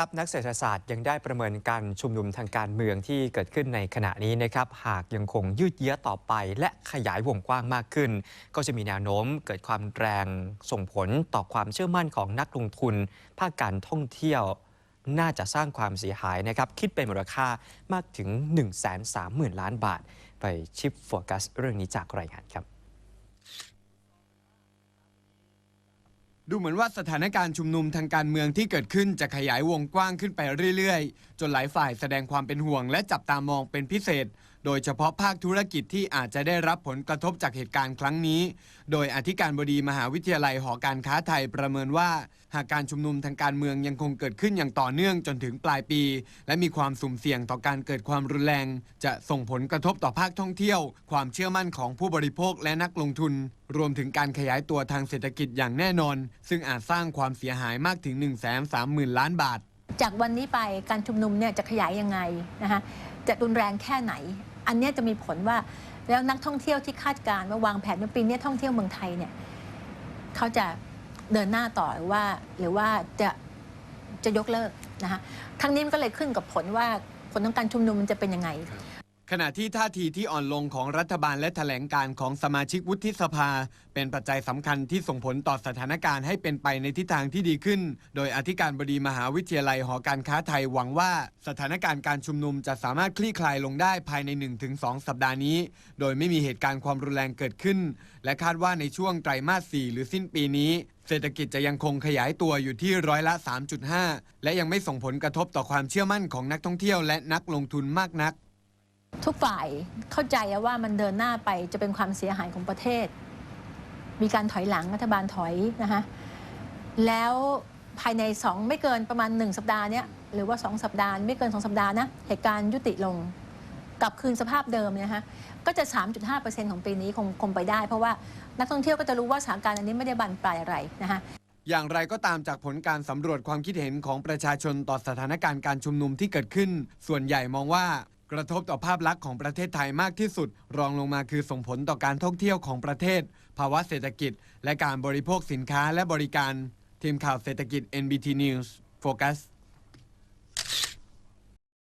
ครับนักเศรษฐศาสตร์ยังได้ประเมินการชุมนุมทางการเมืองที่เกิดขึ้นในขณะนี้นะครับ หากยังคงยืดเยื้อต่อไป และขยายวงกว้างมากขึ้น ก็จะมีแนวโน้มเกิดความแรงส่งผลต่อความเชื่อมั่นของนักลงทุน ภาคการท่องเที่ยว น่าจะสร้างความเสียหายนะครับ คิดเป็นมูลค่ามากถึง 1 3 0 0 0 0 ล้านบาท ไปชิปโฟกัสเรื่องนี้จากรายงานครับ ดูเหมือนว่าสถานการณ์ชุมนุมทางการเมืองที่เกิดขึ้นจะขยายวงกว้างขึ้นไปเรื่อยๆ จนหลายฝ่ายแสดงความเป็นห่วงและจับตามองเป็นพิเศษ โดยเฉพาะภาคธุรกิจที่อาจจะได้รับผลกระทบจากเหตุการณ์ครั้งนี้ โดยอธิการบดีมหาวิทยาลัยหอการค้าไทยประเมินว่า หากการชุมนุมทางการเมืองยังคงเกิดขึ้นอย่างต่อเนื่องจนถึงปลายปี และมีความสุ่มเสี่ยงต่อการเกิดความรุนแรง จะส่งผลกระทบต่อภาคท่องเที่ยว ความเชื่อมั่นของผู้บริโภคและนักลงทุน รวมถึงการขยายตัวทางเศรษฐกิจอย่างแน่นอน ซึ่งอาจสร้างความเสียหายมากถึง 1 3 0 0 0 0 ล้านบาท จากวันนี้ไปการชุมนุมเนี่ยจะขยายยังไงนะคะจะรุนแรงแค่ไหน อันนี้จะมีผลว่าแล้วนักท่องเที่ยวที่คาดการณ์ว่าวางแผนว่าปีนี้ท่องเที่ยวเมืองไทยเนี่ยเขาจะเดินหน้าต่อหรือว่า หรือว่าจะจะยกเลิกนะคะทั้งนี้มันก็เลยขึ้นกับผลว่าผลของการชุมนุมมันจะเป็นยังไง ขณะที่ท่าทีที่อ่อนลงของรัฐบาลและแถลงการของสมาชิกวุฒิสภา เป็นปัจจัยสำคัญที่ส่งผลต่อสถานการณ์ให้เป็นไปในทิศทางที่ดีขึ้น โดยอธิการบดีมหาวิทยาลัยหอการค้าไทยหวังว่าสถานการณ์การชุมนุมจะสามารถคลี่คลายลงได้ภายใน 1-2 สัปดาห์นี้ โดยไม่มีเหตุการณ์ความรุนแรงเกิดขึ้น และคาดว่าในช่วงไตรมาส 4 หรือสิ้นปีนี้เศรษฐกิจจะยังคงขยายตัวอยู่ที่ร้อยละ 3.5 และยังไม่ส่งผลกระทบต่อความเชื่อมั่นของนักท่องเที่ยวและนักลงทุนมากนัก ทุกฝ่ายเข้าใจว่ามันเดินหน้าไปจะเป็นความเสียหายของประเทศ มีการถอยหลังรัฐบาลถอยนะคะแล้วภายใน 2 ไม่เกินประมาณ 1 สัปดาห์เนี้ยหรือว่า 2 สัปดาห์ไม่เกิน 2 สัปดาห์นะเหตุการณ์ยุติลงกลับคืนสภาพเดิมเนี่ยนะคะก็จะ 3.5%ของปีนี้คงคงไปได้ เพราะว่านักท่องเที่ยวก็จะรู้ว่าสถานการณ์อันนี้ไม่ได้บันปลายอะไรนะคะอย่างไรก็ตามจากผลการสำรวจความคิดเห็นของประชาชนต่อสถานการณ์การชุมนุมที่เกิดขึ้น ส่วนใหญ่มองว่า กระทบต่อภาพลักษณ์ของประเทศไทยมากที่สุด รองลงมาคือส่งผลต่อการท่องเที่ยวของประเทศ ภาวะเศรษฐกิจ และการบริโภคสินค้าและบริการ ทีมข่าวเศรษฐกิจ NBT News โฟกัส